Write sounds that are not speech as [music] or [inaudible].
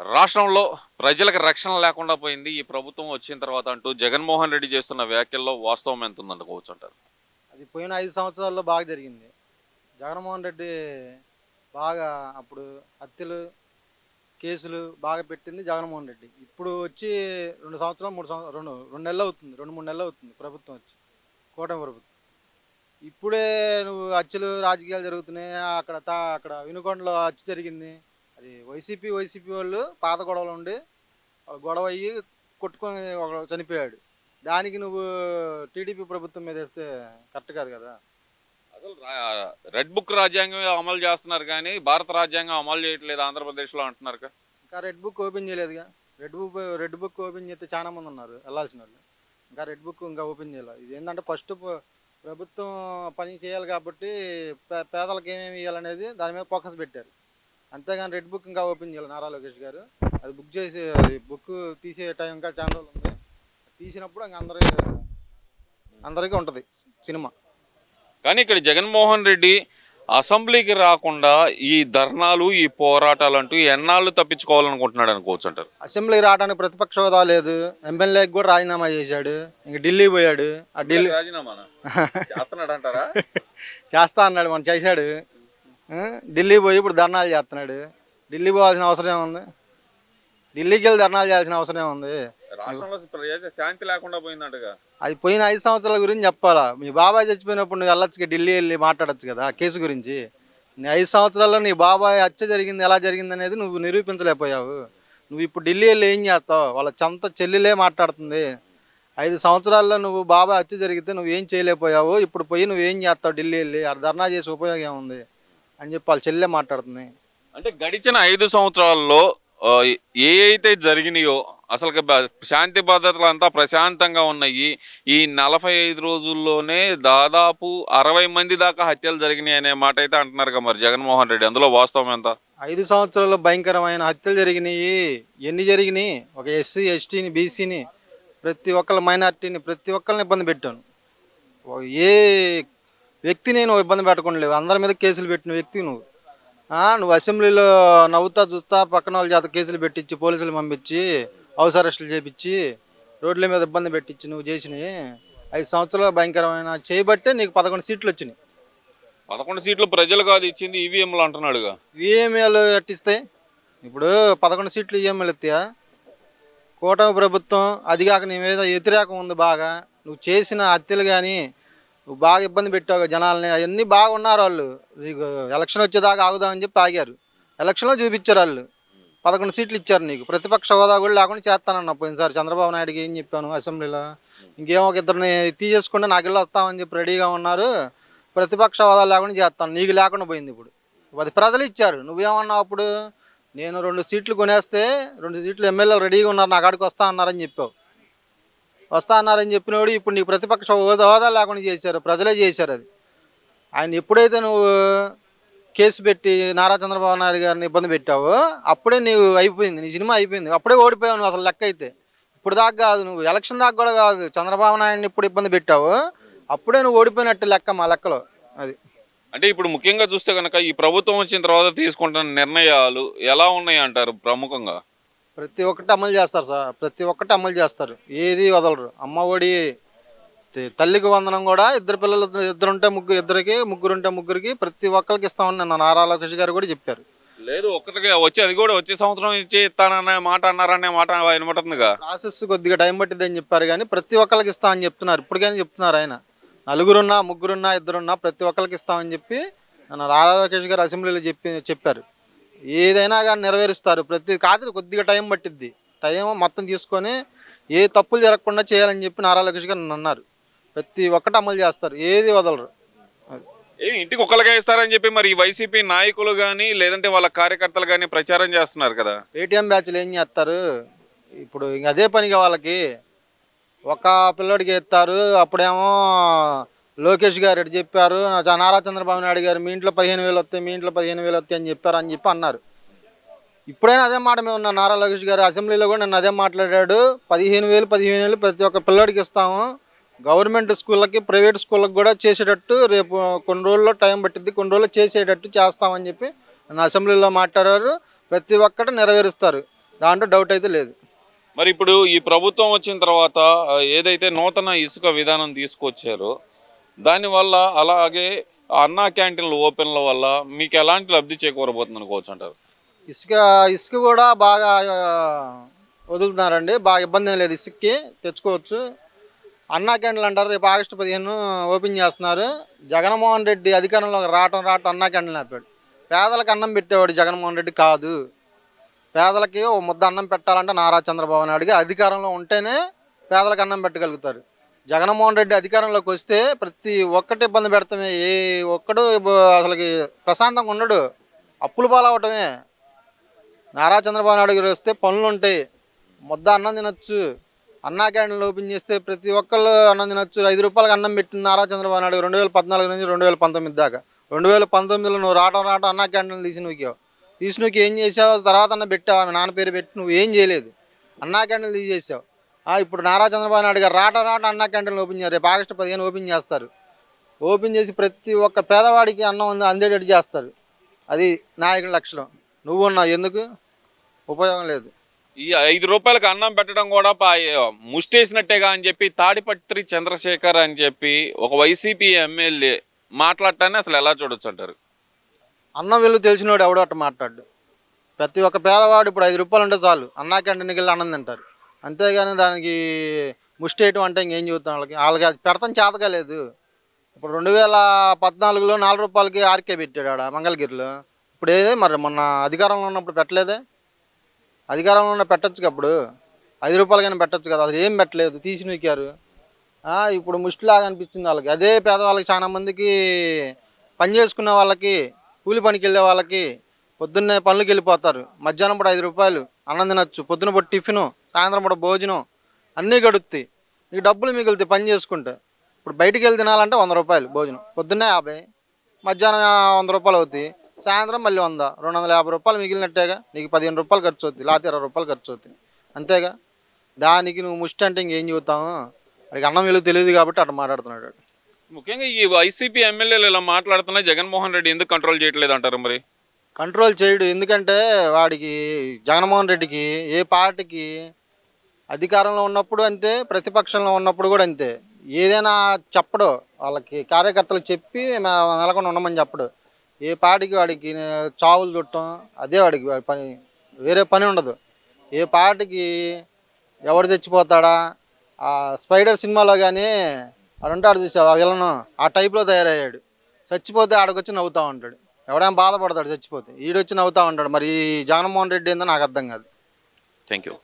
రాష్ట్రంలో ప్రజలకు రక్షణ లేకుండా పోయింది. ఈ ప్రభుత్వం వచ్చిన తర్వాత అంటూ జగన్మోహన్ రెడ్డి చేస్తున్న వ్యాఖ్యల్లో వాస్తవం ఎంత ఉందనుకోవచ్చు అంటారు? అది పోయిన ఐదు సంవత్సరాల్లో బాగా జరిగింది. జగన్మోహన్ రెడ్డి బాగా అప్పుడు హత్యలు కేసులు బాగా పెట్టింది జగన్మోహన్ రెడ్డి. ఇప్పుడు వచ్చి రెండు సంవత్సరాలు మూడు సంవత్సరాలు రెండు రెండు నెలలు అవుతుంది. రెండు మూడు నెలలు అవుతుంది ప్రభుత్వం వచ్చి కూటమి ప్రభుత్వం. ఇప్పుడే నువ్వు హత్యలు రాజకీయాలు జరుగుతున్నాయి. అక్కడ తా అక్కడ వినుకొండలో హత్య జరిగింది. అది వైసీపీ వైసీపీ వాళ్ళు పాత గొడవలు ఉండి గొడవ అయ్యి కొట్టుకొని చనిపోయాడు. దానికి నువ్వు టీడీపీ ప్రభుత్వం మీద వేస్తే కరెక్ట్ కాదు కదా? అసలు రెడ్ బుక్ రాజ్యాంగం అమలు చేస్తున్నారు కానీ భారత రాజ్యాంగం అమలు చేయట్లేదు ఆంధ్రప్రదేశ్లో అంటున్నారు. ఇంకా red book open చేయలేదుగా. Red book red book open చేస్తే చాలా మంది ఉన్నారు వెళ్ళాల్సిన వాళ్ళు. ఇంకా రెడ్ బుక్ ఇంకా ఓపెన్ చేయాలి. ఇది ఏంటంటే ఫస్ట్ ప్రభుత్వం పని చేయాలి కాబట్టి పేదలకు ఏమేమి ఇవ్వాలనేది దాని మీద ఫోకస్ పెట్టారు. అంతేగాని రెడ్ బుక్ ఇంకా ఓపెన్ చేయాలి నారా లోకేష్ గారు. అది బుక్ చేసి అది బుక్ తీసే టైం ఇంకా చాలా రోజులు ఉంది. తీసినప్పుడు ఇంకా అందరికి అందరికీ ఉంటుంది సినిమా. కానీ ఇక్కడ జగన్మోహన్ రెడ్డి అసెంబ్లీకి రాకుండా ఈ ధర్నాలు ఈ పోరాటాలు అంటూ ఎన్నాళ్ళు తప్పించుకోవాలనుకుంటున్నాడు అనుకోవచ్చు అంటారు. అసెంబ్లీకి రావడానికి ప్రతిపక్ష హోదా లేదు. ఎమ్మెల్యేకి కూడా రాజీనామా చేశాడు. ఇంక ఢిల్లీ పోయాడు. ఆ ఢిల్లీ రాజీనామా చేస్తున్నాడు అంటారా [laughs] చేస్తా అన్నాడు మనం చేశాడు? ఢిల్లీ పోయి ఇప్పుడు ధర్నాలు చేస్తున్నాడు. ఢిల్లీ పోవాల్సిన అవసరం ఏముంది? ఢిల్లీకి వెళ్ళి ధర్నాలు చేయాల్సిన అవసరం ఏముంది? రాష్ట్రంలో శాంతి లేకుండా పోయిందంటగా. అది పోయిన ఐదు సంవత్సరాల గురించి చెప్పాలా? మీ బాబాయ్ చచ్చిపోయినప్పుడు నువ్వు వెళ్ళొచ్చు ఢిల్లీ వెళ్ళి మాట్లాడొచ్చు కదా ఆ కేసు గురించి. నీ ఐదు సంవత్సరాల్లో నీ బాబాయ్ హత్య జరిగింది ఎలా జరిగింది అనేది నువ్వు నిరూపించలేకపోయావు. నువ్వు ఇప్పుడు ఢిల్లీ వెళ్ళి ఏం చేస్తావు? వాళ్ళ చంత చెల్లిలే మాట్లాడుతుంది. ఐదు సంవత్సరాల్లో నువ్వు బాబాయ్ హత్య జరిగితే నువ్వు ఏం చేయలేకపోయావు? ఇప్పుడు పోయి నువ్వు ఏం చేస్తావు ఢిల్లీ వెళ్ళి? ఆడ ధర్నా చేసి ఉపయోగం ఏముంది? అని చెప్పి వాళ్ళ చెల్లె మాట్లాడుతుంది. అంటే గడిచిన ఐదు సంవత్సరాల్లో ఆ, ఏ అయితే జరిగినాయో అసలు శాంతి భద్రతలు అంతా ప్రశాంతంగా ఉన్నాయి. ఈ నలభై ఐదు రోజుల్లోనే దాదాపు అరవై మంది దాకా హత్యలు జరిగినాయి అనే మాట అయితే అంటున్నారు కదా మరి జగన్మోహన్ రెడ్డి. అందులో వాస్తవం ఎంత? ఐదు సంవత్సరాల్లో భయంకరమైన హత్యలు జరిగినాయి. ఎన్ని జరిగినాయి? ఒక ఎస్సీ ఎస్టీని బీసీని ప్రతి ఒక్కళ్ళ మైనార్టీని ప్రతి ఒక్కరిని ఇబ్బంది పెట్టాను. ఓ- ఏ వ్యక్తిని నువ్వు ఇబ్బంది పెట్టకుండా లేవు. అందరి మీద కేసులు పెట్టిన వ్యక్తి నువ్వు. నువ్వు అసెంబ్లీలో నవ్వుతా చూస్తా పక్కన వాళ్ళ చేత కేసులు పెట్టించి పోలీసులు పంపించి హౌస్ అరెస్టులు చేపించి రోడ్ల మీద ఇబ్బంది పెట్టించి నువ్వు చేసినవి ఐదు సంవత్సరాలు భయంకరమైన చేయబట్టే నీకు పదకొండు సీట్లు వచ్చినాయి. పదకొండు సీట్లు ప్రజలు కాదు ఇచ్చింది ఈవీఎంలు అంటున్నాడుగా. ఈఎంఐలు ఎట్టిస్తాయి ఇప్పుడు పదకొండు సీట్లు ఈఎంఐలు ఎత్తాయా? కూటమి ప్రభుత్వం అది కాక నీ మీద వ్యతిరేకం ఉంది బాగా. నువ్వు చేసిన హత్యలు కానీ నువ్వు బాగా ఇబ్బంది పెట్టావు జనాలని. అవన్నీ బాగా ఉన్నారు వాళ్ళు. నీకు ఎలక్షన్ వచ్చేదాకా ఆగుదామని చెప్పి ఆగారు. ఎలక్షన్లో చూపించారు వాళ్ళు. పదకొండు సీట్లు ఇచ్చారు నీకు. ప్రతిపక్ష హోదా కూడా లేకుండా చేస్తానన్న పోయినసారి. చంద్రబాబు నాయుడుకి ఏం చెప్పాను? అసెంబ్లీలో. ఇంకేమో ఒక ఇద్దరిని తీసేసుకుంటే నాకు ఇల్లు వస్తామని చెప్పి రెడీగా ఉన్నారు. ప్రతిపక్ష హోదా లేకుండా చేస్తాను. నీకు లేకుండా పోయింది ఇప్పుడు. అది ప్రజలు ఇచ్చారు. నువ్వేమన్నావు అప్పుడు? నేను రెండు సీట్లు కొనేస్తే రెండు సీట్లు ఎమ్మెల్యేలు రెడీగా ఉన్నారు. నా కాడికి వస్తా అన్నారని చెప్పావు. వస్తా అన్నారని చెప్పినోడు ఇప్పుడు నీకు ప్రతిపక్ష హోదా హోదా లేకుండా చేశారు ప్రజలే చేశారు అది. ఆయన ఎప్పుడైతే నువ్వు కేసు పెట్టి నారా చంద్రబాబు నాయుడు గారిని ఇబ్బంది పెట్టావో అప్పుడే నీవు అయిపోయింది నీ సినిమా అయిపోయింది. అప్పుడే ఓడిపోయావు నువ్వు అసలు లెక్క అయితే. ఇప్పుడు దాకా కాదు నువ్వు ఎలక్షన్ దాకా కూడా కాదు చంద్రబాబు నాయుడిని ఇప్పుడు ఇబ్బంది పెట్టావు అప్పుడే నువ్వు ఓడిపోయినట్టు లెక్క మా లెక్కలో అది. అంటే ఇప్పుడు ముఖ్యంగా చూస్తే కనుక ఈ ప్రభుత్వం వచ్చిన తర్వాత తీసుకుంటున్న నిర్ణయాలు ఎలా ఉన్నాయి అంటారు ప్రముఖంగా? ప్రతి ఒక్కటి అమలు చేస్తారు సార్. ప్రతి ఒక్కటి అమలు చేస్తారు. ఏది వదలరు. అమ్మ ఒడి తల్లికి వందనం కూడా ఇద్దరు పిల్లలు ఇద్దరు ఉంటే ముగ్గురు ఇద్దరికి ముగ్గురు ఉంటే ముగ్గురికి ప్రతి ఒక్కరికి ఇస్తామని నిన్న నారా లోకేష్ గారు కూడా చెప్పారు. లేదు ఒక్కటికి. వచ్చి అది కూడా వచ్చే సంవత్సరం ఇచ్చి ఇస్తాననే మాట అన్నారనే మాట వినపడుతుందిగా. ప్రాసెస్ కొద్దిగా టైం పట్టింది అని చెప్పారు కానీ ప్రతి ఒక్కరికి ఇస్తామని చెప్తున్నారు. ఇప్పటికైనా చెప్తున్నారు ఆయన. నలుగురున్నా ముగ్గురున్నా ఇద్దరున్నా ప్రతి ఒక్కరికి ఇస్తామని చెప్పి నన్ను నారా లోకేష్ గారు అసెంబ్లీలో చెప్పి చెప్పారు. ఏదైనా కానీ నెరవేరుస్తారు. ప్రతి కాదు కొద్దిగా టైం పట్టిద్ది. టైం మొత్తం తీసుకొని ఏ తప్పులు జరగకుండా చేయాలని చెప్పి నారా లోకేష్ గారు అన్నారు. ప్రతి ఒక్కటి అమలు చేస్తారు ఏది వదలరు. ఇంటికి ఒక్కరికే ఇస్తారని చెప్పి మరి వైసీపీ నాయకులు కానీ లేదంటే వాళ్ళ కార్యకర్తలు కానీ ప్రచారం చేస్తున్నారు కదా. పేటీఎం బ్యాచ్లు ఏం చేస్తారు? ఇప్పుడు ఇంక అదే పనిగా వాళ్ళకి. ఒక పిల్లోడికి ఎత్తారు అప్పుడేమో లోకేష్ గారు ఎటు చెప్పారు నారా చంద్రబాబు నాయుడు గారు మీ ఇంట్లో పదిహేను వేలు వస్తాయి మీ ఇంట్లో పదిహేను వేలు వస్తాయి అని చెప్పారు అని చెప్పి అన్నారు. ఇప్పుడైనా అదే మాట మేము ఉన్న నారా లోకేష్ గారు అసెంబ్లీలో కూడా నన్ను అదే మాట్లాడాడు. పదిహేను వేలు పదిహేను వేలు ప్రతి ఒక్క పిల్లడికి ఇస్తాము. గవర్నమెంట్ స్కూళ్ళకి ప్రైవేట్ స్కూళ్ళకి కూడా చేసేటట్టు రేపు కొన్ని రోజుల్లో టైం పట్టింది కొన్ని రోజుల్లో చేసేటట్టు చేస్తామని చెప్పి నన్ను అసెంబ్లీలో మాట్లాడారు. ప్రతి ఒక్కటి నెరవేరుస్తారు. దాంట్లో డౌట్ అయితే లేదు. మరి ఇప్పుడు ఈ ప్రభుత్వం వచ్చిన తర్వాత ఏదైతే నూతన ఇసుక విధానం తీసుకొచ్చారో దానివల్ల అలాగే అన్నా క్యాంటీన్లు ఓపెన్ల వల్ల మీకు ఎలాంటి లబ్ధి చేకూరబోతుంది అనుకోవచ్చు అంటారు? ఇసుక ఇసుక కూడా బాగా వదులుతున్నారండి. బాగా ఇబ్బంది ఏం లేదు. ఇసుక్కి తెచ్చుకోవచ్చు. అన్నా క్యాండిల్ అంటారు. రేపు ఆగస్టు పదిహేను ఓపెన్ చేస్తున్నారు. జగన్మోహన్ రెడ్డి అధికారంలో రావటం రావటం అన్నా క్యాండిల్ ఆపాడు. పేదలకు అన్నం పెట్టేవాడు జగన్మోహన్ రెడ్డి కాదు. పేదలకి ఓ ముద్ద అన్నం పెట్టాలంటే నారా చంద్రబాబు నాయుడుగా అధికారంలో ఉంటేనే పేదలకు అన్నం పెట్టగలుగుతారు. జగన్మోహన్ రెడ్డి అధికారంలోకి వస్తే ప్రతి ఒక్కటి ఇబ్బంది పెడతామే. ఏ ఒక్కడు అసలుకి ప్రశాంతంగా ఉండడు. అప్పులు పాలవటమే. నారా చంద్రబాబు నాయుడు గారు వస్తే పనులు ఉంటాయి. ముద్ద అన్నం తినొచ్చు. అన్నా క్యాంటీన్లు ఓపెన్ చేస్తే ప్రతి ఒక్కళ్ళు అన్నం తినొచ్చు. ఐదు రూపాయలకి అన్నం పెట్టింది నారా చంద్రబాబు నాయుడు రెండు వేల పద్నాలుగు నుంచి రెండు వేల పంతొమ్మిది దాకా. రెండు వేల పంతొమ్మిదిలో నువ్వు రావడం రావడం అన్నా క్యాంటీన్లు తీసి నూకావు తీసి నూకి ఏం చేసావు? తర్వాత అన్న పెట్టావు? ఆమె నాన్న పేరు పెట్టి నువ్వు ఏం చేయలేదు. అన్నా క్యాంటీన్లు తీసేసావు. ఇప్పుడు నారా చంద్రబాబు నాయుడు గారు రాట రాట అన్నా క్యాంటీన్లు ఓపెన్ చేయారు రేపు ఆగస్టు పదిహేను ఓపెన్ చేస్తారు. ఓపెన్ చేసి ప్రతి ఒక్క పేదవాడికి అన్నం అంద- అందేటట్టు చేస్తారు. అది నాయకుడి లక్షణం. నువ్వు ఉన్నావు ఎందుకు? ఉపయోగం లేదు. ఈ ఐదు రూపాయలకు అన్నం పెట్టడం కూడా ముష్టేసినట్టేగా అని చెప్పి తాడిపత్రి చంద్రశేఖర్ అని చెప్పి ఒక వైసీపీ ఎమ్మెల్యే మాట్లాడటాన్ని అసలు ఎలా చూడొచ్చు అంటారు? అన్నం విలువ తెలిసినోడు ఎవడో అట్ట మాట్లాడు. ప్రతి ఒక్క పేదవాడు ఇప్పుడు ఐదు రూపాయలు ఉంటే చాలు. అన్నా క్యాంటీన్కి వెళ్ళి అన్నం తింటారు. అంతేగాని దానికి ముష్టి వేయటం అంటే ఇంకేం చూద్దాం వాళ్ళకి? వాళ్ళకి అది పెడతాం చేతగా లేదు. ఇప్పుడు రెండు వేల పద్నాలుగులో నాలుగు రూపాయలకి ఆర్కే పెట్టాడు ఆడ మంగళగిరిలో. ఇప్పుడు ఏదే మరి మొన్న అధికారంలో ఉన్నప్పుడు పెట్టలేదే? అధికారంలో ఉన్న పెట్టచ్చు అప్పుడు? ఐదు రూపాయలకైనా పెట్టచ్చు కదా అసలు ఏం పెట్టలేదు తీసి నూకారు. ఇప్పుడు ముష్టిలాగా అనిపించింది వాళ్ళకి. అదే పేదవాళ్ళకి చాలా మందికి పని చేసుకునే వాళ్ళకి కూలి పనికి వెళ్ళే వాళ్ళకి పొద్దున్నే పనులకు వెళ్ళిపోతారు. మధ్యాహ్నం పూట ఐదు రూపాయలు అన్నం తినచ్చు. పొద్దున పూట టిఫిను సాయంత్రం పూట భోజనం అన్నీ గడుస్తాయి నీకు డబ్బులు మిగులుతాయి పని చేసుకుంటే. ఇప్పుడు బయటికి వెళ్ళి తినాలంటే వంద రూపాయలు భోజనం. పొద్దున్నే యాభై మధ్యాహ్నం వంద రూపాయలు అవుతాయి. సాయంత్రం మళ్ళీ వంద రెండు వందల యాభై రూపాయలు మిగిలినట్టేగా నీకు పదిహేను రూపాయలు ఖర్చు అవుతుంది లేకపోతే ఇరవై రూపాయలు ఖర్చు అవుతుంది అంతేగా? దానికి నువ్వు ముష్టి అంటే ఇంకేం చెబుతావు? వాడికి అన్నం విలువ తెలియదు కాబట్టి అట్లా మాట్లాడుతున్నాడు. ముఖ్యంగా ఈ వైసీపీ ఎమ్మెల్యేలు ఇలా మాట్లాడుతున్నా జగన్మోహన్ రెడ్డి ఎందుకు కంట్రోల్ చేయట్లేదు అంటారు మరి? కంట్రోల్ చేయడు. ఎందుకంటే వాడికి జగన్మోహన్ రెడ్డికి ఏ పార్టీకి అధికారంలో ఉన్నప్పుడు అంతే ప్రతిపక్షంలో ఉన్నప్పుడు కూడా అంతే. ఏదైనా చెప్పడు. వాళ్ళకి కార్యకర్తలు చెప్పి నెలకొని ఉండమని చెప్పడు. ఏ పాటికి వాడికి చావులు చుట్టం అదే వాడికి వాడి పని వేరే పని ఉండదు. ఏ పాటికి ఎవడు చచ్చిపోతాడా ఆ స్పైడర్ సినిమాలో కానీ వాడు ఉంటాడు చూసావు ఆ విలను? ఆ టైప్లో తయారయ్యాడు. చచ్చిపోతే ఆడకొచ్చి నవ్వుతూ ఉంటాడు. ఎవడైనా బాధపడతాడు చచ్చిపోతే. ఈడొచ్చి నవ్వుతూ ఉంటాడు. మరి జగన్మోహన్ రెడ్డి ఏందో నాకు అర్థం కాదు. Thank you